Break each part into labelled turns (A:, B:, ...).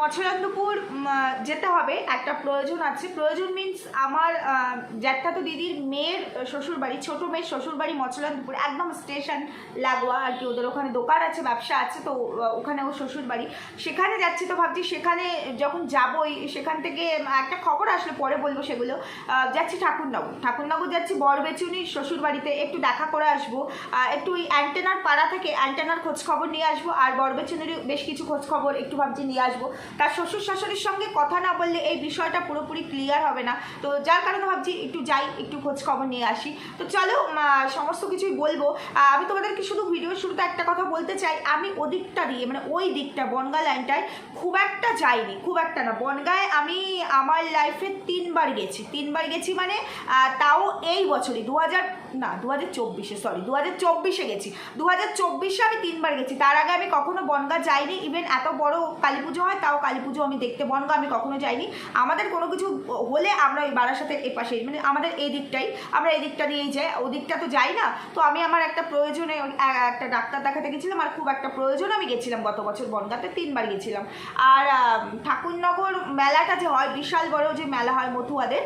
A: মৎস্যচন্দ্রপুর যেতে হবে, একটা প্রয়োজন আছে। প্রয়োজন মিন্স আমার জ্যাঠা তো দিদির মেয়ের শ্বশুরবাড়ি, ছোটো মেয়ের শ্বশুর বাড়ি মৎস্যচন্দ্রপুর একদম স্টেশন, লাগোয়া আর কি, ওদের ওখানে দোকান আছে, ব্যবসা আছে, তো ওখানে ও শ্বশুরবাড়ি। সেখানে যাচ্ছি তো ভাবছি, সেখানে যখন যাবই, সেখান থেকে একটা খবর আসলে পরে বলব সেগুলো। যাচ্ছি ঠাকুরনগর। ঠাকুরনগর যাচ্ছি বরবেচুনির শ্বশুরবাড়িতে, একটু দেখা করে আসব। একটু ওই অ্যান্টেনার পাড়া থেকে অ্যান্টেনার খোঁজখবর নিয়ে আসব, আর বরবেচুনির বেশ কিছু খোঁজখবর একটু ভাবছি নিয়ে আসব। তার শ্বশুর শাশুড়ির সঙ্গে কথা না বললে এই বিষয়টা পুরোপুরি ক্লিয়ার হবে না। তো যার কারণে ভাবছি একটু যাই, একটু খোঁজ খবর নিয়ে আসি। তো চলো সমস্ত কিছুই বলব। আমি তোমাদেরকে শুধু ভিডিওর শুরুতে একটা কথা বলতে চাই। আমি ওদিকটা দিয়ে মানে ওই দিকটা, বনগা লাইনটায় খুব একটা যাইনি, খুব একটা না। বনগায় আমি আমার লাইফে তিনবার গেছি। তিনবার গেছি মানে তাও এই বছরই দু হাজার না দু হাজার চব্বিশে সরি দু হাজার চব্বিশে গেছি। দু হাজার চব্বিশে আমি তিনবার গেছি। তার আগে আমি কখনো বনগা যাইনি। ইভেন এত বড় কালী পুজো হয়, তাও কালী পুজো আমি দেখতে বনগা, আমি কখনো যাইনি। আমাদের কোনো কিছু হলে আমরা ওই বারাসাতের এ পাশে মানে আমাদের এই দিকটাই, আমরা এই দিকটা দিয়েই যাই। ওদিকটা তো যাই না, তো আমি আমার একটা প্রয়োজনে একটা ডাক্তার দেখাতে গেছিলাম, আর খুব একটা প্রয়োজনে আমি গেছিলাম গত বছর বনগাতে, তিনবার গেছিলাম। আর ঠাকুরনগর মেলাটা যে হয়, বিশাল বড় যে মেলা হয় মথুয়াদের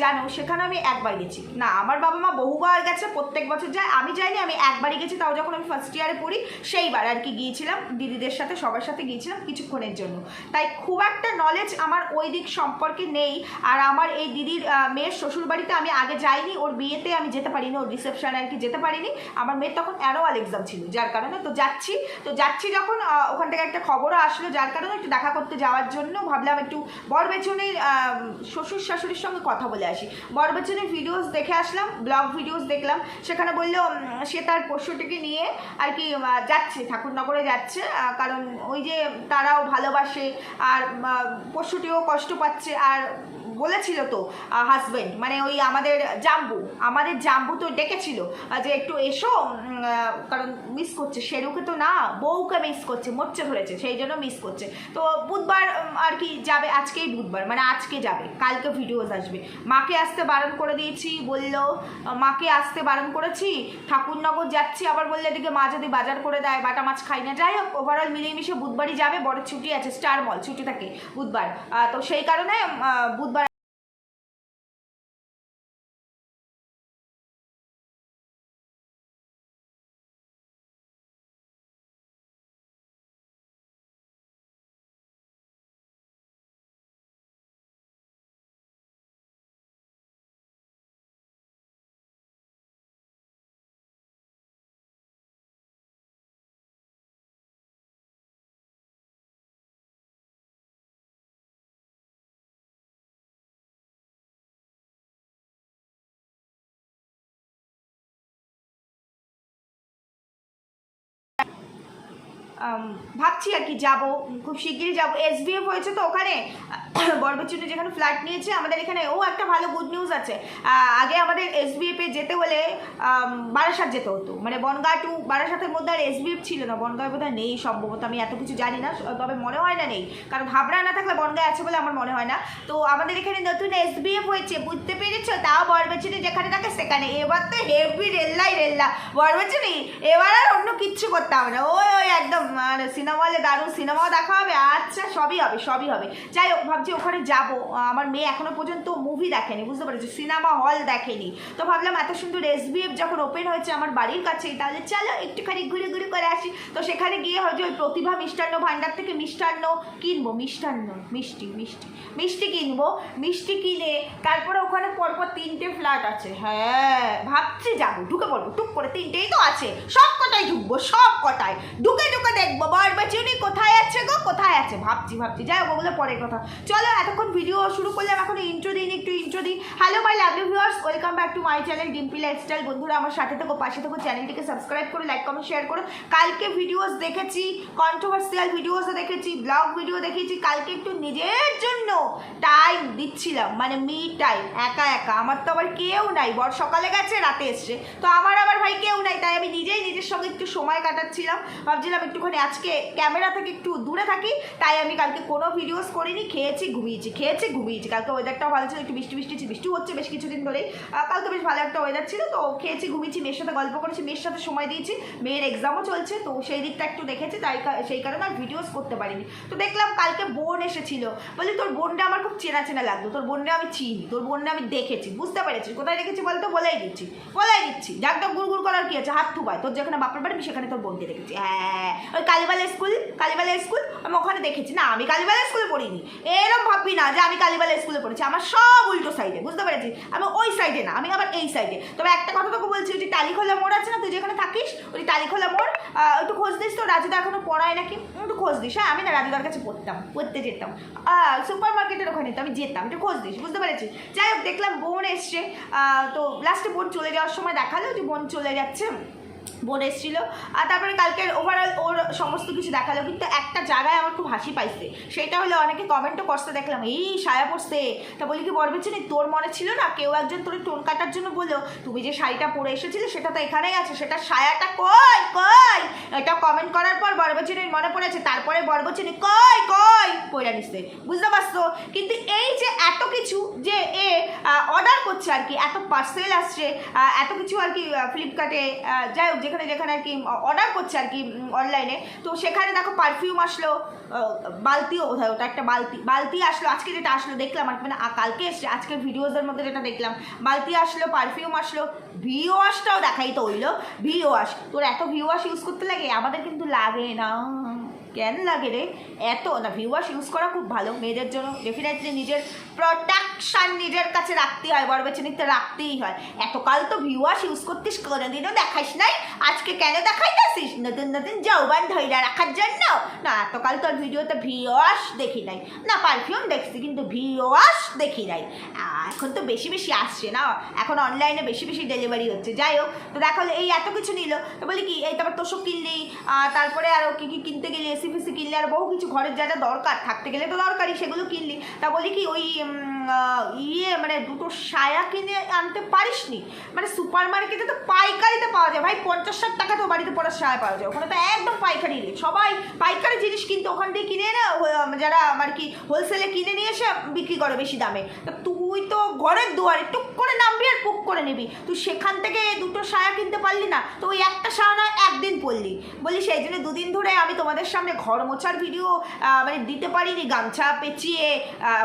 A: জানো, সেখানে আমি একবার গেছি। না, আমার বাবা মা বহুবার গেছে, প্রত্যেক বছর যায়, আমি যাইনি, আমি একবারই গেছি, তাও যখন আমি ফার্স্ট ইয়ারে পড়ি, সেইবার আর কি গিয়েছিলাম, দিদিদের সাথে, সবার সাথে গিয়েছিলাম কিছুক্ষণের জন্য। তাই খুব একটা নলেজ আমার ওই দিক সম্পর্কে নেই। আর আমার এই দিদির মেয়ের শ্বশুরবাড়িতে আমি আগে যাইনি ওর বিয়েতে আমি যেতে পারিনি ওর রিসেপশনে আর কি যেতে পারিনি। আমার মেয়ের তখন অ্যানুয়াল এক্সাম ছিল যার কারণে তো যাচ্ছি। তো যাচ্ছি যখন ওখান থেকে একটা খবরও আসলো যার কারণে একটু দেখা করতে যাওয়ার জন্য ভাবলাম একটু আহ, শ্বশুর শাশুড়ির সঙ্গে কথা বলে আসি। বর বরবেচনের ভিডিওস দেখে আসলাম ব্লগ ভিডিওস দেখলাম। সেখানে বলল সে তার পোষ্যটিকে নিয়ে আর কি যাচ্ছে ঠাকুরনগরে যাচ্ছে কারণ ওই যে তারাও ভালোবাসে আর পোষ্যটিও কষ্ট পাচ্ছে। আর বলেছিল তো হাজবেন্ড মানে ওই আমাদের জাম্বু আমাদের জাম্বু তো ডেকেছিল যে একটু এসো কারণ মিস করছে। শেরুকে তো না, বউকে মিস করছে মরচে ধরেছে, সেই জন্য মিস করছে। তো বুধবার আর কি যাবে, আজকেই বুধবার মানে আজকে যাবে, কালকে ভিডিওস আসবে। মাকে আসতে বারণ করে দিয়েছি, বলল মাকে আসতে বারণ করেছি, ঠাকুরনগর যাচ্ছি, আবার বললে এদিকে মা যদি বাজার করে দেয়, বাটা মাছ খাই না। যাই হোক ওভারঅল মিলিয়ে মিশে বুধবারই যাবে, বড় ছুটি আছে স্টার মল ছুটি থাকে বুধবার। তো সেই কারণে বুধবার ভাবছি আর কি যাব, খুব শিগগিরই যাব। এসবিএফ হয়েছে তো ওখানে। বরবেচুনে যেখানে ফ্ল্যাট নিয়েছে, আমাদের এখানে ও একটা ভালো গুড নিউজ আছে। আগে আমাদের এসবিএফ এ যেতে হলে বারাসাত যেতে হতো। মানে বনগাঁ টু বারাসাতের মধ্যে আর এসবিএফ ছিল না। বনগাঁয় বোধহয় নেই সম্ভবত, আমি এত কিছু জানি না, তবে মনে হয় না নেই। কারণ হাবড়া না থাকলে বনগাঁ আছে বলে আমার মনে হয় না। তো আমাদের এখানে নতুন এসবিএফ হয়েছে, বুঝতে পেরেছ? তাও বরবেচুনি যেখানে থাকে, সেখানে। এবার তো হেভি রেল্লাই রেল্লা বরবেচুনি এবার আর অন্য কিচ্ছু করতে হবে না। ওই ওই, একদম মানে সিনেমা হলে দারুণ সিনেমাও দেখা হবে আচ্ছা সবই হবে সবই হবে। যাই হোক, ভাবছি ওখানে যাব। আমার মেয়ে এখনও পর্যন্ত মুভি দেখেনি, বুঝতে পেরেছি? সিনেমা হল দেখেনি। তো ভাবলাম এত সুন্দর এসবিএফ যখন ওপেন হয়েছে আমার বাড়ির কাছেই, তাহলে চলো একটুখানি ঘুরে ঘুরে করে আসি। তো সেখানে গিয়ে হয়তো ওই প্রতিভা মিষ্টান্ন ভাণ্ডার থেকে মিষ্টান্ন কিনবো, মিষ্টান্ন, মিষ্টি মিষ্টি মিষ্টি কিনবো, মিষ্টি কিনে তারপরে ওখানে পরপর তিনটে ফ্ল্যাট আছে। হ্যাঁ ভাবছি যাব, ঢুকে পড়ব, টুক করে তিনটেই তো আছে। সব কটাই ঢুকবো, সব কটায় ঢুকে ঢুকে দেখব। বরবাচুনি কোথায় আছে গো? কোথায় আছে? ভাবছি ভাবছি। যাই হোক, ওগুলো পরের কথা। চলো, এতক্ষণ ভিডিও শুরু করলাম। এখন ইন্ট্রো দিন একটু ইন্ট্রো দিই। Hello my lovely viewers welcome back to my channel Dimpi lifestyle বন্ধুরা, আমার সাথে থেকো, পাশে থেকো, চ্যানেলটিকে সাবস্ক্রাইব করো লাইক কমেন্ট শেয়ার করো। কালকে ভিডিওস দেখেছি কন্ট্রোভার্সিয়াল ভিডিওসও দেখেছি ব্লগ ভিডিও দেখেছি। কালকে একটু নিজের জন্য টাইম দিচ্ছিলাম মানে মি টাইম একা একা। আমার তো আবার কেউ নাই। বর সকালে গেছে, রাতে এসছে। তো আমার আবার ভাই কেউ নাই, তাই আমি নিজেই নিজের সঙ্গে একটু সময় কাটাচ্ছিলাম। ভাবছিলাম একটুখানি আজকে ক্যামেরা থেকে একটু দূরে থাকি, তাই আমি কালকে কোনো ভিডিওস করিনি, খেয়েছি, ঘুমিয়েছি খেয়েছি, ঘুমিয়েছি। কালকে ওয়েদারটাও ভালো ছিল, একটু বৃষ্টি বৃষ্টি বৃষ্টি হচ্ছে বেশ কিছুদিন ধরে কালকে বেশ ভালো একটা ওয়েদার ছিল, তো খেয়েছি, ঘুমিয়েছি, মেয়ের সাথে গল্প করেছি, মেয়ের সাথে সময় দিয়েছি, মেয়ের এক্সামও চলছে, তো সেই দিকটা একটু দেখেছি, তাই সেই কারণে আর ভিডিওস করতে পারিনি। তো দেখলাম কালকে বোন এসেছিল। বলি তোর বোনটা আমার খুব চেনা চেনা লাগল তোর বোনটা আমি চিনি, তোর বোনটা আমি দেখেছি, বুঝতে পেরেছি কোথায় দেখেছি বলতো? বলেই দিচ্ছি বলেই দিচ্ছি ডাকটা গুড় গুড় করার কি আছে, হাত থুবাই তোর যেখানে বাপের বাড়ি, আমি সেখানে তোর বোনকে দেখেছি। হ্যাঁ ওই কালীবালা স্কুল কালীবালা স্কুল? আমি ওখানে দেখেছি। না, আমি কালীবালা স্কুলে পড়িনি। এরম ভাববি না যে আমি কালীবালা স্কুলে পড়েছি। আমার সব উল্টো সাইডে বুঝতে পেরেছি? আমি ওই সাইডে না, আমি আবার এই সাইডে তবে একটা কথা তোকে বলছি, ওই যে টালিখোলা মোড় আছে না, তুই যেখানে থাকিস, ওই টালিখোলা মোড় একটু খোঁজ দিস তো, রাজুদা এখনও পড়ায় নাকি? একটু খোঁজ দিস হ্যাঁ? আমি না রাজুদার কাছে পড়তাম, পড়তে যেতাম। সুপার মার্কেটের ওখানে তো আমি যেতাম, একটু খোঁজ দিস, বুঝতে পেরেছি? যাই হোক, দেখলাম বোন এসছে। তো লাস্টে বোন চলে যাওয়ার সময় দেখাল যে বোন চলে যাচ্ছে। বোন এসেছিল। আর তারপরে কালকের ওভারঅল ওর সমস্ত কিছু দেখাল, কিন্তু একটা জায়গায় আমার খুব হাসি পাইছে। সেটা হলো অনেকে কমেন্টও করতে দেখলাম, এই সায়া পড়ছে। তা বলি, কি বরবেচনি তোর মনে ছিল না? কেউ একজন তোর টোন কাটার জন্য বলল, তুমি যে শাড়িটা পরে এসেছিলে, সেটা তো এখানেই আছে, সেটা সায়াটা কই কই? এটা কমেন্ট করার পর বরবচনির মনে পড়েছে, তারপরে বরবচনি কই কই? পয়রা নিচ্ছে বুঝতে পারছ? কিন্তু এই যে এত কিছু যে এ অর্ডার করছে আর কি, এত পার্সেল আসছে এত কিছু আর কি ফ্লিপকার্টে যাই যেখানে যেখানে আর কি অর্ডার করছে আর কি অনলাইনে তো সেখানে দেখো পারফিউম আসলো বালতিও বোধ হয় ওটা একটা বালতি বালতি আসলো, আজকে যেটা আসলো, দেখলাম, আর কি মানে কালকে এসছে আজকের ভিডিওসের মধ্যে যেটা দেখলাম। বালতি আসলো পারফিউম আসলো ভি ওয়াশটাও দেখাই তো হইল ভি ওয়াশ তোর এত ভি ওয়াশ ইউজ করতে লাগে, আমাদের কিন্তু লাগে না। কেন লাগে রে? এত, না ভিউয়ার্স ইউজ করা খুব ভালো মেয়েদের জন্য। ডেফিনেটলি নিজের প্রোটেকশন নিজের কাছে রাখতে হয়, বড় বেছে নিতে রাখতেই হয়। এতকাল তো ভিউয়ার্স ইউজ করতিস, কোনোদিনও দেখাস নাই। আজকে কেন দেখাইতেছিস? নতুন নতুন যৌবান ধৈর্য রাখার জন্য। না, এতকাল তোর ভিডিওতে ভিউয়ার্স দেখি নাই। না পারফিউম দেখছি, কিন্তু ভিউয়ার্স দেখি নাই। এখন তো বেশি বেশি আসছে না? এখন অনলাইনে বেশি বেশি ডেলিভারি হচ্ছে। যাই হোক, তো দেখা এই এত কিছু নিল। তো বলি কি, এই তারপর তোষক কিনলি তারপরে আরও কী কী কিনতে গেলি এসি ফেসি কিনলে আর বহু কিছু ঘরের যা যা দরকার থাকতে গেলে তো দরকারই, সেগুলো কিনলি। তা বলি কি, ওই ইয়ে মানে দুটো সায়া কিনে আনতে পারিস নি মানে সুপার মার্কেটে তো পাইকারিতে পাওয়া যায়। ভাই পঞ্চাশ ষাট টাকা তো বাড়িতে পড়ার সায়া পাওয়া যায়। ওখানে তো একদম পাইকারি রেট। সবাই পাইকারি জিনিস কিনতে ওখান থেকে কিনে ও- যারা আর কি হোলসেলে কিনে নিয়ে এসে বিক্রি করে বেশি দামে। তা তুই তো ঘরের দুয়ারে টুক করে নামবি আর পুক করে নিবি। তুই সেখান থেকে দুটো সায়া কিনতে পারলি না, তো ওই একটা সায়া নয়, একদিন পরলি। বলি সেই জন্য দুদিন ধরে আমি তোমাদের সামনে ঘর মোছার ভিডিও মানে দিতে পারিনি, গামছা পেঁচিয়ে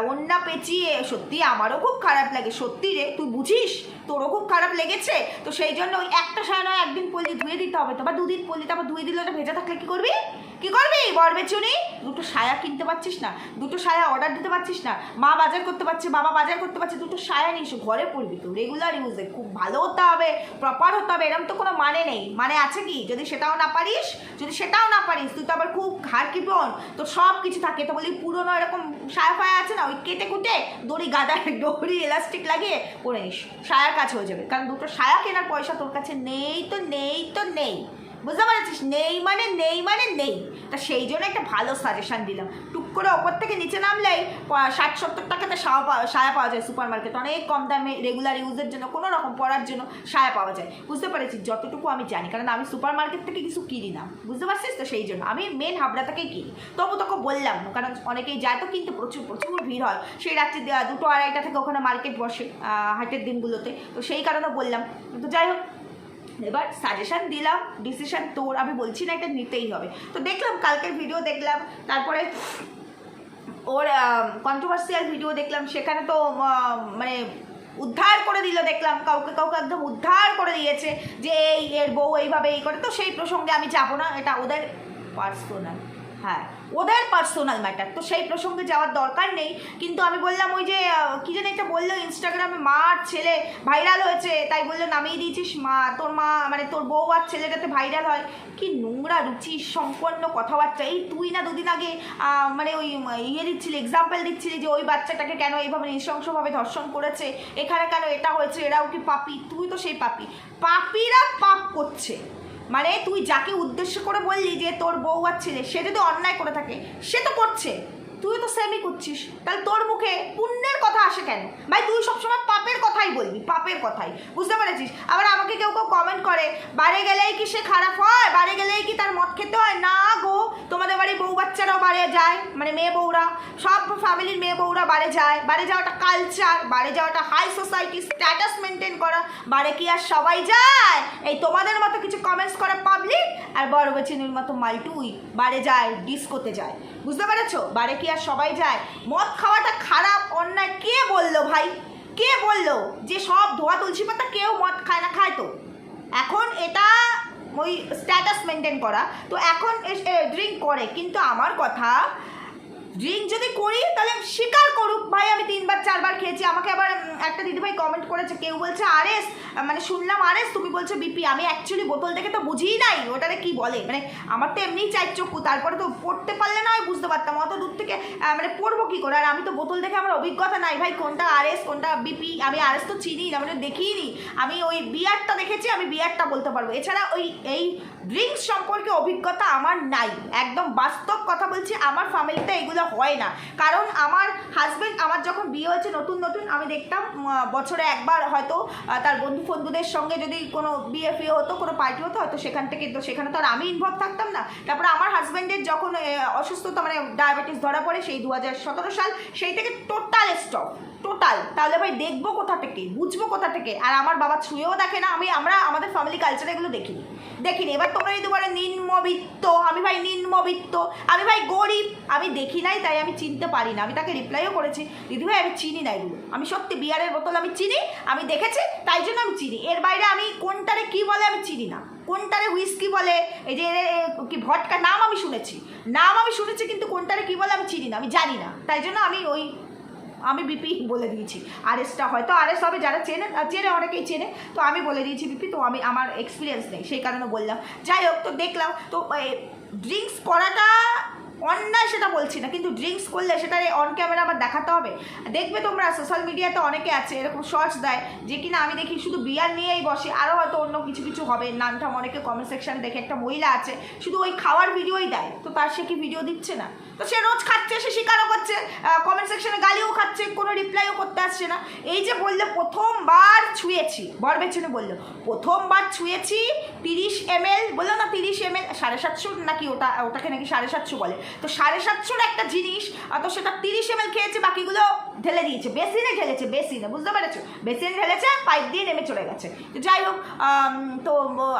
A: ওন্না পেঁচিয়ে। সত্যি আমারও খুব খারাপ লাগে, সত্যি রে, তুই বুঝিস? তোরও খুব খারাপ লেগেছে? তো সেই জন্য ওই একটা সায়া নয়, একদিন পরলি, ধুয়ে দিতে হবে। তো বা দুদিন পরলি তারপর ধুয়ে দিলে ওটা ভেজা থাকলে কী করবি? কি করবি? বরবেচুনি দুটো সায়া কিনতে পারছিস না, দুটো সায়া অর্ডার দিতে পারছিস না, মা বাজার করতে পারছে, বাবা বাজার করতে পারছে, দুটো সায়া নিস ঘরে পড়বি তো। রেগুলার ইউজে খুব ভালো হতে হবে প্রপার হতে হবে এরকম তো কোনো মানে নেই। মানে আছে কি, যদি সেটাও না পারিস, যদি সেটাও না পারিস, তুই তো আবার খুব হার কিপন তো সব কিছু থাকে, তো বলি পুরোনো এরকম সায়া ফায়া আছে না, ওই কেটে কুটে দড়ি, গাদা, দড়ি এলাস্টিক লাগিয়ে পরে নিস। সায়ার কাছে হয়ে যাবে, কারণ দুটো সায়া কেনার পয়সা তোর কাছে নেই তো নেই তো নেই। বুঝতে পারছিস? নেই মানে নেই মানে নেই। তা সেই জন্য একটা ভালো সাজেশন দিলাম। টুক করে ওপর থেকে নিচে নামলেই ষাট সত্তর টাকাতে সায়া পাওয়া সায়া পাওয়া যায় সুপার মার্কেট অনেক কম দামে রেগুলার ইউজের জন্য, কোনো রকম পড়ার জন্য সায়া পাওয়া যায়। বুঝতে পেরেছি যতটুকু আমি জানি। কারণ আমি সুপার মার্কেট থেকে কিছু কিনি না। বুঝতে পারছিস তো সেই জন্য? আমি মেন হাবড়া থেকেই কিনি। তবু তোকে বললাম না কারণ অনেকেই যায় তো কিন্তু, প্রচুর প্রচুর ভিড় হয়। সেই রাত্রি দুটো আড়াইটা থেকে ওখানে মার্কেট বসে হাটের দিনগুলোতে। তো সেই কারণে বললাম। তো যাই হোক এবার সাজেশন দিলাম ডিসিশন তোর, আমি বলছি না এটা নিতেই হবে। তো দেখলাম, কালকের ভিডিও দেখলাম, তারপরে ওর কন্ট্রোভার্সিয়াল ভিডিও দেখলাম, সেখানে তো মানে উদ্ধার করে দিল দেখলাম, কাউকে কাউকে একদম উদ্ধার করে দিয়েছে যে এই, এর বউ এইভাবে এই করে, তো সেই প্রসঙ্গে আমি যাব না, এটা ওদের পার্সোনাল হ্যাঁ। ওদের পার্সোনাল ম্যাটার তো সেই প্রসঙ্গে যাওয়ার দরকার নেই, কিন্তু আমি বললাম ওই যে কী যেন একটা বলল ইনস্টাগ্রামে মার ছেলে ভাইরাল হয়েছে, তাই বলল নামিয়ে দিয়েছিস মা, তোর মা মানে তোর বউ আর ছেলেটাতে ভাইরাল হয়। কি নোংরা রুচি সম্পন্ন কথাবার্তা। এই তুই না দুদিন আগে মানে ওই ইয়ে দিচ্ছিলি এক্সাম্পল দিচ্ছিলি যে ওই বাচ্চাটাকে কেন এইভাবে নৃশংসভাবে ধর্ষণ করেছে, এখানে কেন এটা হয়েছে, এরাও কি পাপি? তুই তো সেই পাপি। পাপিরা পাপ করছে। মানে তুই যাকে উদ্দেশ্য করে বললি যে তোর বউ আর ছেলে, সে যদি অন্যায় করে থাকে, সে তো করছে। তুই তো সেমই করছিস। তাহলে তোর মুখে পুণ্যের কথা আসে কেন? ভাই, তুই সবসময় পাপের কথাই বলবি, পাপের কথাই। বুঝতে পেরেছিস? আবার আমাকে কেউ কেউ কমেন্ট করে, বাড়ি গেলেই কি সে খারাপ হয়? বাড়ি গেলেই কি তার মদ খেতে হয়? না গো, তোমাদের বাড়ি বউ বাচ্চারাও বাড়ি যায় মানে মেয়ে বউরা, সব ফ্যামিলির মেয়ে বউরা বাড়ি যায়। বাড়ি যাওয়াটা কালচার বাড়ি যাওয়াটা হাই সোসাইটি স্ট্যাটাস মেনটেন করা। বাড়ি কি আর সবাই যায়? এই তোমাদের মতো কিছু কমেন্টস করা পাবলিক আর বড় বেচিনির মতো মালটুই বাড়ি যায় ডিস্কোতে যায়। বুঝতে পেরেছ? বারে কি আর সবাই যায়? মদ খাওয়াটা খারাপ, অন্যায়। কে বলল ভাই? কে বলল যে সব ধোয়া তুলসী পাতা কেউ মদ খায় না? খায় তো। এখন এটা ওই স্ট্যাটাস মেনটেন করা। তো এখন ড্রিঙ্ক করে। কিন্তু আমার কথা ড্রিঙ্ক যদি করি, তাহলে স্বীকার করুক। ভাই, আমি তিনবার, চারবার খেয়েছি। আমাকে আবার একটা দিদিভাই কমেন্ট করেছে, কেউ বলছে আরএস মানে শুনলাম আরএস, তুমি বলছো বিপি আমি অ্যাকচুয়ালি বোতল দেখে তো বুঝিই নাই, ওটারে কি বলে? মানে আমার তো এমনিই চাই চক্ষু তারপরে তো পড়তে পারলে না আমি বুঝতে পারতাম, অত দূর থেকে মানে পড়ব কী করে? আর আমি তো বোতল দেখে আমার অভিজ্ঞতা নাই, ভাই, কোনটা আরএস, কোনটা বিপি আমি আরএস তো চিনি না মানে দেখিই নি আমি ওই বিয়ারটা দেখেছি, আমি বিয়ারটা বলতে পারব। এছাড়া ওই, এই ড্রিঙ্কস সম্পর্কে অভিজ্ঞতা আমার নাই, একদম বাস্তব কথা বলছি, আমার ফ্যামিলিতে এগুলো হয় না। কারণ আমার হাজব্যান্ড আমার যখন বিয়ে হয়েছে নতুন নতুন, আমি দেখতাম বছরে একবার হয়তো তার বন্ধু বন্ধুদের সঙ্গে যদি কোনো বিয়ে ফিয়ে হতো, কোনো পার্টি হতো, হয়তো সেখান থেকে, তো সেখানে তো আর আমি ইনভলভ থাকতাম না। তারপরে আমার হাজব্যান্ডের যখন অসুস্থতা মানে ডায়াবেটিস ধরা পড়ে, সেই দু হাজার সতেরো সাল, সেই থেকে টোটাল স্টপ টোটাল তাহলে ভাই দেখব কোথা থেকে, বুঝব কোথা থেকে। আর আমার বাবা ছুঁয়েও দেখে না, আমি আমরা আমাদের ফ্যামিলি কালচারে এগুলো দেখিনি। দেখিনি। এবার তোমরা যদি বলে নিম্নবিত্ত, আমি ভাই নিম্নবিত্ত, আমি ভাই গরিব। আমি দেখি নাই, তাই আমি চিনতে পারি না। আমি তাকে রিপ্লাইও করেছি, দিদি ভাই, আমি চিনি না এগুলো। আমি সত্যি বিয়ারের বোতল আমি চিনি, আমি দেখেছি, তাই জন্য আমি চিনি। এর বাইরে আমি কোনটারে কি বলে আমি চিনি না। কোনটারে হুইস্কি বলে, এই যে কি ভটকা নাম আমি শুনেছি। নাম আমি শুনেছি, কিন্তু কোনটারে কি বলে আমি চিনি না। আমি জানি না। তাই জন্য আমি ওই আমি বিপি বলে দিয়েছি। আরএসটা হয়তো আরএস হবে, যারা চেনে চেনে অনেকেই চেনে। তো আমি বলে দিয়েছি বিপি, তো আমি আমার এক্সপিরিয়েন্স নেই, সেই কারণে বললাম। যাই হোক, তো দেখলাম, তো ড্রিঙ্কস করাটা অন্যায় সেটা বলছি না, কিন্তু ড্রিঙ্কস করলে সেটা অন ক্যামেরা আবার দেখাতে হবে। দেখবে তোমরা সোশ্যাল মিডিয়াতে অনেকে আছে, এরকম শর্টস দেয়, যে কিনা আমি দেখি শুধু বিয়ার নিয়েই বসে আরও হয়তো অন্য কিছু কিছু হবে। নামটাম অনেকে কমেন্ট সেকশন দেখে একটা মহিলা আছে, শুধু ওই খাওয়ার ভিডিওই দেয়। তো তার সে কি ভিডিও দিচ্ছে না? তো সে রোজ খাচ্ছে, সে স্বীকারও করছে কমেন্ট সেকশনে গালিও খাচ্ছে, কোনো রিপ্লাইও করতে আসছে না। এই যে বললে প্রথমবার ছুঁয়েছি, বর বেচনে বলল, প্রথমবার ছুঁয়েছি তিরিশ এম এল বলল না তিরিশ এম এল সাড়ে সাতশো নাকি ওটা, ওটাকে নাকি সাড়ে সাতশো বলে। তো সাড়ে সাতশোর একটা জিনিস, আর তো সেটা তিরিশ এম খেয়েছে, বাকিগুলো ঢেলে দিয়েছে। বেসিনে ঢেলেছে, বেসিনে, বুঝতে পেরেছ? বেসিনে ঢেলেছে, পাইপ দিয়ে নেমে চলে গেছে। তো যাই হোক তো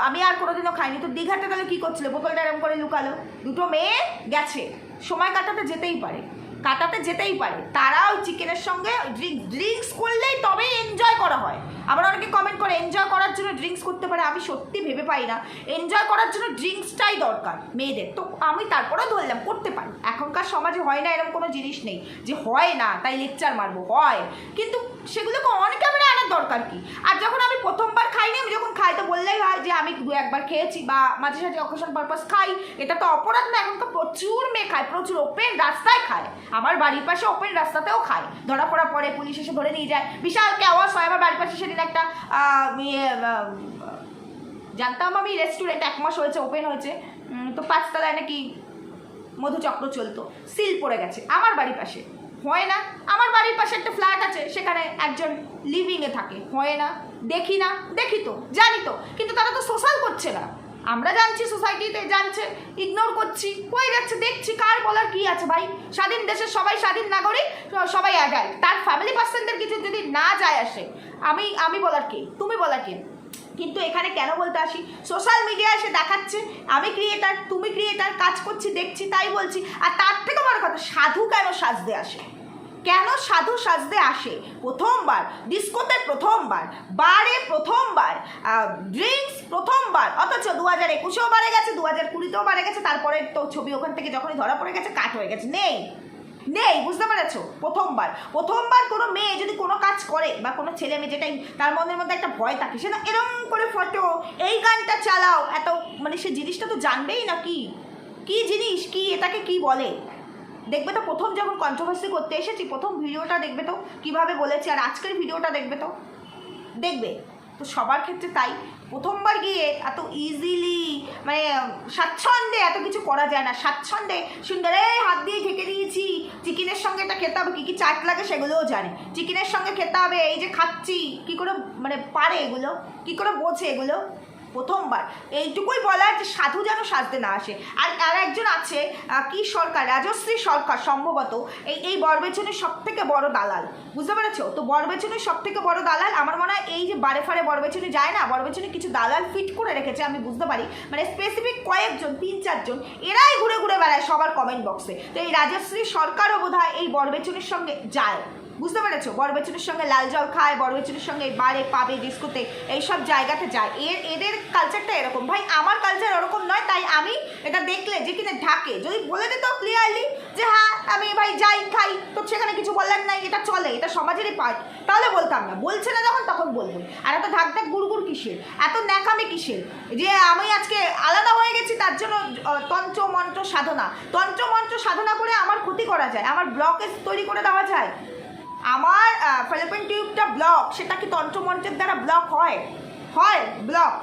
A: আমি আর কোনোদিনও খাইনি। তো দীঘাতে তাহলে কী করছিল? বোতলটা এরম করে লুকালো। দুটো মেয়ে গেছে। সময় কাটাতে যেতেই পারে। কাটাতে যেতেই পারে। তারা ওই চিকেনের সঙ্গে ড্রিঙ্কস ড্রিঙ্কস করলেই তবেই এনজয় করা হয়। আবার অনেকে কমেন্ট করে এনজয় করার জন্য ড্রিঙ্কস করতে পারে। আমি সত্যি ভেবে পাই না। এনজয় করার জন্য ড্রিঙ্কসটাই দরকার। মেয়েদের। তো আমি তারপরেও ধরলাম করতে পারি। এখনকার সমাজে হয় না এরকম কোনো জিনিস নেই যে হয় না, তাই লেকচার মারবো, হয়। কিন্তু সেগুলোকে অন ক্যামেরা আনার দরকার কি আর যখন আমি প্রথমবার খাইনি আমি যখন খাই তো বললেই হয় যে আমি দু একবার খেয়েছি বা মাঝে সাঝে অকেশন পারপাস খাই। এটা তো অপরাধ না এখন তো প্রচুর মেয়ে খায় প্রচুর ওপেন রাস্তায় খায়। আমার বাড়ির পাশে ওপেন রাস্তাতেও খায়। ধরা পড়া পরে পুলিশ এসে ধরে নিয়ে যায়। বিশাল কেওয়াস হয় আমার বাড়ির পাশে সেদিন একটা ইয়ে, জানতাম আমি রেস্টুরেন্ট এক মাস হয়েছে ওপেন হয়েছে। তো পাঁচতলায় নাকি মধুচক্র চলতো। সিল পড়ে গেছে আমার বাড়ির পাশে। হয় না। আমার বাড়ির পাশে একটা ফ্ল্যাট আছে, সেখানে একজন লিভিংয়ে থাকে। হয় না, দেখি না, দেখি তো, জানি তো। কিন্তু তারা তো সোশ্যাল করছে না। আমরা জানছি সোসাইটিতে জানছে ইগনোর করছি, হয়ে যাচ্ছে, দেখছি কার বলার কি আছে ভাই। স্বাধীন দেশের সবাই স্বাধীন নাগরিক, সবাই আগায় তার ফ্যামিলি পার্সনদের কিছু যদি না যায় আসে, আমি আমি বলার কে? তুমি বলার কে? কিন্তু এখানে কেন বলতে আসি? সোশ্যাল মিডিয়া এসে দেখাচ্ছে, আমি ক্রিয়েটার তুমি ক্রিয়েটার কাজ করছি, দেখছি, তাই বলছি। আর তার থেকে বড় কথা, সাধু কেন সাজতে আসে? কেন সাধু সাজতে আসে? প্রথমবার ডিস্কোতে প্রথমবার বারে প্রথমবার ড্রিঙ্কস প্রথমবার, অথচ দু হাজার একুশেও বাড়ে গেছে দু হাজার কুড়িতেও বাড়ে গেছে, তারপরে তো ছবি ওখান থেকে যখনই ধরা পড়ে গেছে কাট হয়ে গেছে, নেই। নেই, বুঝতে পেরেছ? প্রথমবার। প্রথমবার কোনো মেয়ে যদি কোনো কাজ করে, বা কোনো ছেলে মেয়ে যেটাই, তার মনের মধ্যে একটা ভয় থাকে, সে না এরম করে ফটো, এই গানটা চালাও। এত মানে সে জিনিসটা তো জানবেই না কি? কি জিনিস? কি এটাকে কি বলে? দেখবে তো প্রথম যখন কন্ট্রোভার্সি করতে এসেছি, প্রথম ভিডিওটা দেখবে তো কীভাবে বলেছি, আর আজকের ভিডিওটা দেখবে তো? দেখবে। তো সবার ক্ষেত্রে তাই। প্রথমবার গিয়ে এত ইজিলি মানে স্বাচ্ছন্দ্যে এত কিছু করা যায় না। স্বাচ্ছন্দ্যে সুন্দর হাত দিয়ে ঢেকে দিয়েছি, চিকেনের সঙ্গে এটা খেতে হবে কী কী চাট লাগে সেগুলোও জানে। চিকেনের সঙ্গে খেতে হবে এই যে খাচ্ছি, কী করে মানে পারে এগুলো, কী করে বোঝে এগুলো? প্রথমবার। এইটুকুই বলার যে সাধু যেন সাজতে না আসে। আর আর একজন আছে কি সরকার? রাজশ্রী সরকার সম্ভবত। এই এই বরবেচনের সব থেকে বড় দালাল। বুঝতে পেরেছ? তো বরবেচনের সব থেকে বড় দালাল আমার মনে হয় এই যে বারে ফারে বরবেচনে যায় না বরবেচনে কিছু দালাল ফিট করে রেখেছে, আমি বুঝতে পারি। মানে স্পেসিফিক কয়েকজন, তিন চারজন, এরাই ঘুরে ঘুরে বেড়ায় সবার কমেন্ট বক্সে তো এই রাজশ্রী সরকারও বোধ এই বরবেচনের সঙ্গে যায়। বুঝতে পেরেছ? বড় বড়বেচনের সঙ্গে লাল জল খায়, বড় বড়বেচনের সঙ্গে বারে, পাবে, ডিস্কোতে এইসব জায়গাতে যায়। এর, এদের কালচারটা এরকম। ভাই, আমার কালচার ওরকম নয়, তাই আমি এটা দেখলে যে কিনা ঢাকে। যদি বলে দিত ক্লিয়ারলি যে হ্যাঁ আমি ভাই যাই, খাই তো সেখানে কিছু বললাম নাই, এটা চলে, এটা সমাজেরই পার্ট তাহলে বলতাম না। বলছে না যখন, তখন বলব। আর এত ঢাক ঢাক গুড়গুড় কিসের? এত ন্যাকামি কিসের? যে আমি আজকে আলাদা হয়ে গেছি, তার জন্য তন্ত্র মন্ত্র সাধনা। তন্ত্র মন্ত্র সাধনা করে আমার ক্ষতি করা যায়, আমার ব্লকেজ তৈরি করে দেওয়া যায়। আমার ফেলোপেন টিউবটা ব্লক সেটা কি তন্ত্রমন্ত্রের দ্বারা ব্লক হয়? হয় ব্লক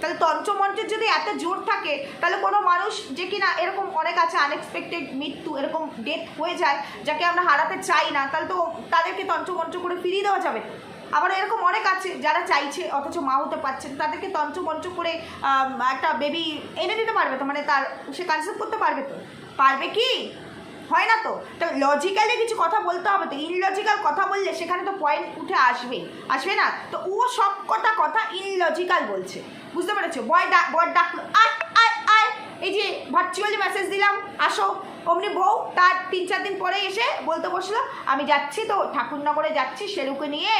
A: তাহলে তন্ত্রমন্ত্রের যদি এত জোর থাকে, তাহলে কোনো মানুষ যে কিনা এরকম অনেক আছে আনএক্সপেক্টেড মৃত্যু, এরকম ডেথ হয়ে যায়, যাকে আমরা হারাতে চাই না, তাহলে তো তাদেরকে তন্ত্রমন্ত্র করে ফিরিয়ে দেওয়া যাবে। আবার এরকম অনেক আছে যারা চাইছে, অথচ মা হতে পারছেন তাদেরকে তন্ত্রমন্ত্র করে একটা বেবি এনে দিতে পারবে তো মানে তার, সে কনসেপ্ট করতে পারবে তো। পারবে কি? হয় না তো? তো লজিক্যালি কিছু কথা বলতে হবে তো। ইনলজিক্যাল কথা বললে সেখানে তো পয়েন্ট উঠে আসবে। আসবে না? তো ও সব কটা কথা ইনলজিক্যাল বলছে। বুঝতে পেরেছ? বয় ডাক বর ডাক আয় আয় আয়। এই যে ভার্চুয়ালি মেসেজ দিলাম, আসো। অমনি বউ, তার তিন চার দিন পরে এসে বলতে বসল, আমি যাচ্ছি তো, ঠাকুরনগরে যাচ্ছি সেরুকে নিয়ে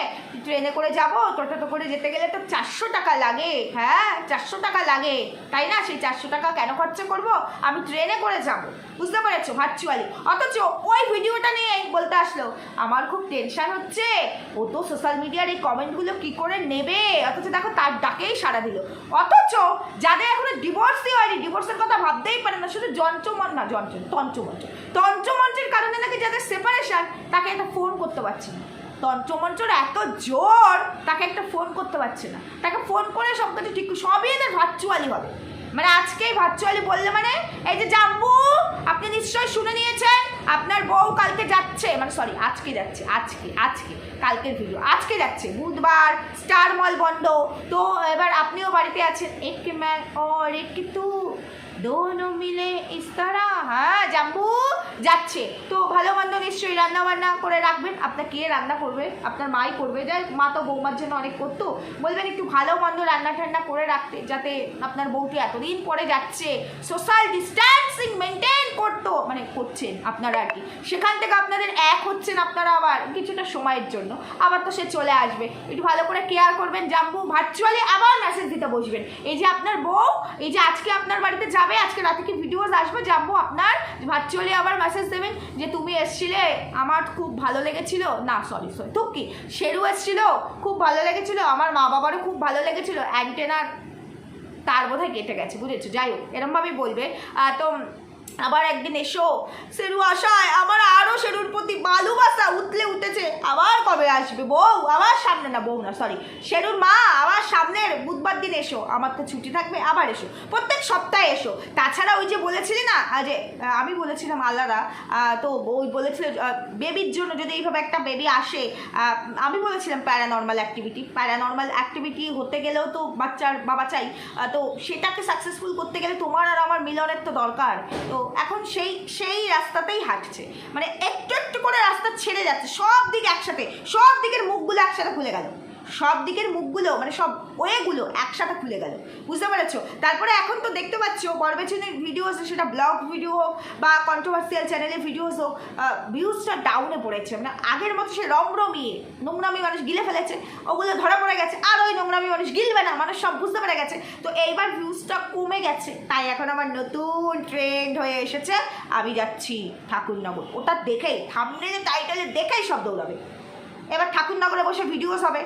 A: ট্রেনে করে যাব টোটোটো করে যেতে গেলে তো চারশো টাকা লাগে হ্যাঁ চারশো টাকা লাগে। তাই না? সেই চারশো টাকা কেন খরচা করব? আমি ট্রেনে করে যাব। বুঝতে পেরেছ? ভার্চুয়ালি। অথচ ওই ভিডিওটা নিয়ে বলতে আসলো, আমার খুব টেনশন হচ্ছে। ও তো সোশ্যাল মিডিয়ার এই কমেন্টগুলো কি করে নেবে? অথচ দেখো তার ডাকেই সাড়া দিল। অথচ যাদের এখনও ডিভোর্সই হয়নি ডিভোর্সের কথা ভাবতেই পারে না, শুধু যন্ত্রমন না যন্ত্র তন্ত্রমঞ্চ তন্ত্রমঞ্চের কারণে নাকি যাদের সেপারেশন তাকে একটা ফোন করতে পারছে না। তন্ত্রমঞ্চর এত জোর, তাকে একটা ফোন করতে পারছে না। তাকে ফোন করে সব কিছু ঠিক সবই এদের ভার্চুয়ালি হবে। মানে আজকেই ভার্চুয়ালি বললে মানে এই যে জাম্বু, আপনি নিশ্চয়ই শুনে নিয়েছেন, আপনার বউ কালকে যাচ্ছে মানে সরি আজকে যাচ্ছে, আজকে আজকে, কালকের ভিডিও আজকে যাচ্ছে, বুধবার স্টার মল বন্ধ, তো এবার আপনিও বাড়িতে আছেন, একে ম্যাম ও রেকি তুই দোনো মিলে ইস্তারা হ্যাঁ জাম্বু, যাচ্ছে। তো ভালো মন্দ নিশ্চয়ই রান্না বান্না করে রাখবেন। আপনার কে রান্না করবে? আপনার মাই করবে। যাই মা তো বৌমার জন্য অনেক করতো। বলবেন একটু ভালো মন্দ রান্না ঠান্না করে রাখতে, যাতে আপনার বউটি এতদিন পরে যাচ্ছে। সোশ্যাল ডিস্ট্যান্সিং মেনটেন করতো। মানে করছেন আপনারা আর কি। সেখান থেকে আপনাদের এক হচ্ছেন আপনারা আবার কিছুটা সময়ের জন্য। আবার তো সে চলে আসবে। একটু ভালো করে কেয়ার করবেন। জাম্বু ভার্চুয়ালি আবার মেসেজ দিতে বসবেন। এই যে আপনার বউ, এই যে আজকে আপনার বাড়িতে যাবে আজকে রাতে কি ভিডিওস আসবে যাব আপনার? ভার্চুয়ালি আবার মেসেজ দেবেন যে তুমি এসছিলে, আমার খুব ভালো লেগেছিল। না সরি সরি তো কি? শেরু এসছিল, খুব ভালো লেগেছিল, আমার মা বাবারও খুব ভালো লেগেছিল অ্যান্টেনার তার বোধহয় কেটে গেছে, বুঝেছ? যাই হোক, এরমভাবেই বলবে। তো আবার একদিন এসো। সেরু আশায় আমার আরও সেরুর প্রতি ভালোবাসা উতলে উঠেছে। আবার কবে আসবে বউ? আবার সামনে না, বউ না সরি সেরুর মা, আবার সামনের বুধবার দিন এসো। আমার তো ছুটি থাকবে, আবার এসো। প্রত্যেক সপ্তাহে এসো। তাছাড়া ওই যে বলেছিলি না যে আমি বলেছিলাম আলাদা তো ওই বলেছিল বেবির জন্য যদি এইভাবে একটা বেবি আসে আমি বলেছিলাম প্যারানর্মাল অ্যাক্টিভিটি প্যারানর্মাল অ্যাক্টিভিটি হতে গেলেও তো বাচ্চার, বাবা চাই। তো সেটাকে সাকসেসফুল করতে গেলে তোমার আর আমার মিলনের তো দরকার। তো এখন সেই সেই রাস্তাতেই হাঁটছে। মানে একটু একটু করে রাস্তা ছেড়ে যাচ্ছে। সব দিক একসাথে, সব দিকের মুখগুলো একসাথে খুলে গেল। সব দিকের মুখগুলো মানে সব ওয়েগুলো একসাথে খুলে গেল। বুঝতে পেরেছ? তারপরে এখন তো দেখতে পাচ্ছ বরবেচনের ভিডিওস সেটা ব্লগ ভিডিও হোক বা কন্ট্রোভার্সিয়াল চ্যানেলের ভিডিওস হোক ভিউজটা ডাউনে পড়েছে। মানে আগের মতো সে রমরমিয়ে নোংরামি মানুষ গিলে ফেলেছে, ওগুলো ধরা পড়ে গেছে, আর ওই নোংরামি মানুষ গিলবে না, মানুষ সব বুঝতে পেরে গেছে। তো এইবার ভিউজটা কমে গেছে, তাই এখন আমার নতুন ট্রেন্ড হয়ে এসেছে, আমি যাচ্ছি ঠাকুরনগর। ওটা দেখেই থামলে টাইটেলে দেখেই সব দৌড়াবে। এবার ঠাকুরনগরে বসে ভিডিওস হবে।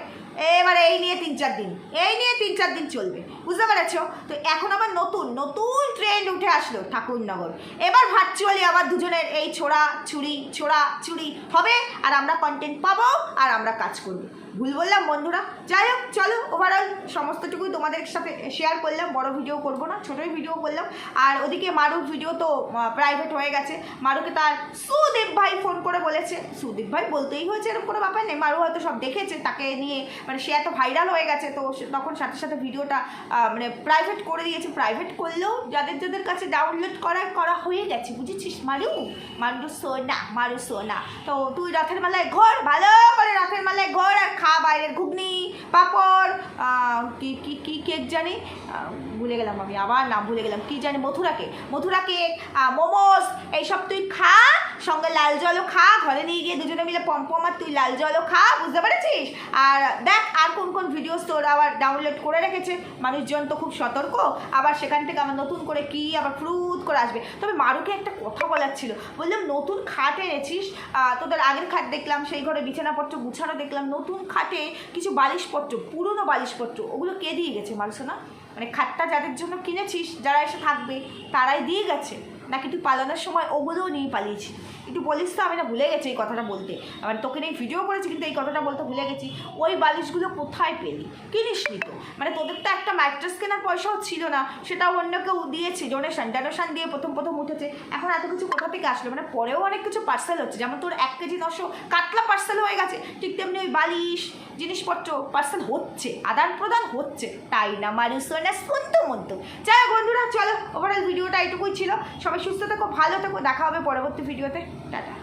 A: এবার এই নিয়ে তিন চার দিন, এই নিয়ে তিন চার দিন চলবে, বুঝতে পেরেছ? তো এখন আবার নতুন নতুন ট্রেন্ড উঠে আসলো ঠাকুরনগর। এবার ভার্চুয়ালি আবার দুজনের এই ছোড়া, ছুরি ছোড়া, ছুরি হবে, আর আমরা কন্টেন্ট পাবো, আর আমরা কাজ করব। ভুল বললাম, বন্ধুরা? যাই হোক, চলো ওভারঅল সমস্তটুকুই তোমাদের সাথে শেয়ার করলাম, বড় ভিডিও করব না, ছোটোই ভিডিও করলাম। আর ওদিকে মারুর ভিডিও তো প্রাইভেট হয়ে গেছে। মারুকে তার সুদীপ ভাই ফোন করে বলেছে। সুদীপ ভাই বলতেই হয়েছে এরকম কোনো ব্যাপার নেই। মারু হয়তো সব দেখেছে, তাকে নিয়ে মানে সে এত ভাইরাল হয়ে গেছে, তো তখন সাথে সাথে ভিডিওটা মানে প্রাইভেট করে দিয়েছে। প্রাইভেট করলেও যাদের যাদের কাছে ডাউনলোড করার করা হয়ে গেছে, বুঝেছিস মারু? মারু সোনা মারু সোনা। তো তুই রথের মেলায় ঘোর, ভালো করে রথের মেলায় ঘোর আর খা বাইরের ঘুগনি, পাপড় কি কি কি কেক জানি? ভুলে গেলাম আমি, আবার নাম ভুলে গেলাম, কি জানি মথুরা কেক মথুরা কেক মোমোস, এইসব তুই খা, সঙ্গে লাল জলও খা, ঘরে নিয়ে গিয়ে দুজনে মিলে পম্পম আর তুই লাল জলও খা, বুঝতে পেরেছিস? আর দেখ, আর কোন কোন ভিডিওস তোর আবার ডাউনলোড করে রেখেছে, মানুষজন তো খুব সতর্ক, আবার সেখান থেকে আমার নতুন করে কি, আবার ফ্রুত করে আসবে। তবে মারুকে একটা কথা বলার ছিল। বললাম, নতুন খাট এনেছিস? তোদের আগের খাট দেখলাম, সেই ঘরে বিছানাপত্র গুছানো দেখলাম, নতুন খাটে কিছু বালিশপত্র, পুরনো বালিশপত্র, ওগুলো কে দিয়ে গেছে মারুসোনা? মানে খাটটা যাদের জন্য কিনেছিস, যারা এসে থাকবে, তারাই দিয়ে গেছে? নাকি তুই পালানোর সময় ওগুলোও নিয়ে পালিয়েছি একটু বলিস তো, আমি না ভুলে গেছি এই কথাটা বলতে। আবার তোকে নিয়ে ভিডিও করেছি, কিন্তু এই কথাটা বলতে ভুলে গেছি। ওই বালিশগুলো কোথায় পেলি? কিনিস নি তো? মানে তোদের তো একটা ম্যাট্রেস কেনার পয়সাও ছিল না, সেটাও অন্য কেউ দিয়েছে ডোনেশন ডোনেশন দিয়ে প্রথম প্রথম উঠেছে। এখন এত কিছু কোথা থেকে আসলো? মানে পরেও অনেক কিছু পার্সেল হচ্ছে। যেমন তোর এক কেজি নশো কাতলা পার্সেল হয়ে গেছে, ঠিক তেমনি ওই বালিশ, জিনিসপত্র পার্সেল হচ্ছে, আদান প্রদান হচ্ছে। তাই না মানুষ না শুনতো মতো যাই বন্ধুরা, চলো ওভারঅল ভিডিওটা এটুকুই ছিল। সবাই সুস্থ থেকো, ভালো থেকো, দেখা হবে পরবর্তী ভিডিওতে plata.